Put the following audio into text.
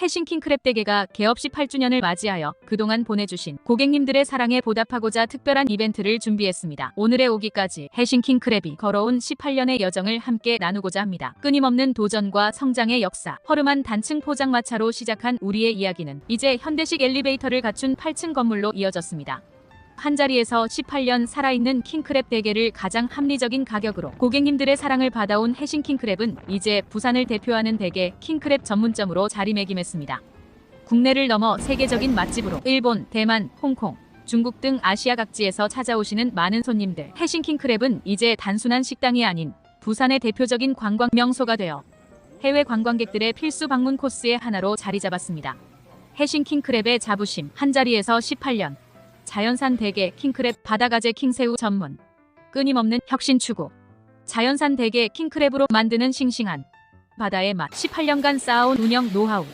해싱킹 크랩 대게가 개업 18주년을 맞이하여 그동안 보내주신 고객님들의 사랑에 보답하고자 특별한 이벤트를 준비했습니다. 오늘의 오기까지 해싱킹 크랩이 걸어온 18년의 여정을 함께 나누고자 합니다. 끊임없는 도전과 성장의 역사, 허름한 단층 포장마차로 시작한 우리의 이야기는 이제 현대식 엘리베이터를 갖춘 8층 건물로 이어졌습니다. 한 자리에서 18년 살아있는 킹크랩 대게를 가장 합리적인 가격으로 고객님들의 사랑을 받아온 해신 킹크랩은 이제 부산을 대표하는 대게 킹크랩 전문점으로 자리매김했습니다. 국내를 넘어 세계적인 맛집으로 일본, 대만, 홍콩, 중국 등 아시아 각지에서 찾아오시는 많은 손님들. 해신 킹크랩은 이제 단순한 식당이 아닌 부산의 대표적인 관광 명소가 되어 해외 관광객들의 필수 방문 코스의 하나로 자리 잡았습니다. 해신 킹크랩의 자부심 한 자리에서 18년 자연산 대게 킹크랩 바다가재 킹새우 전문. 끊임없는 혁신 추구. 자연산 대게 킹크랩으로 만드는 싱싱한 바다의 맛. 18년간 쌓아온 운영 노하우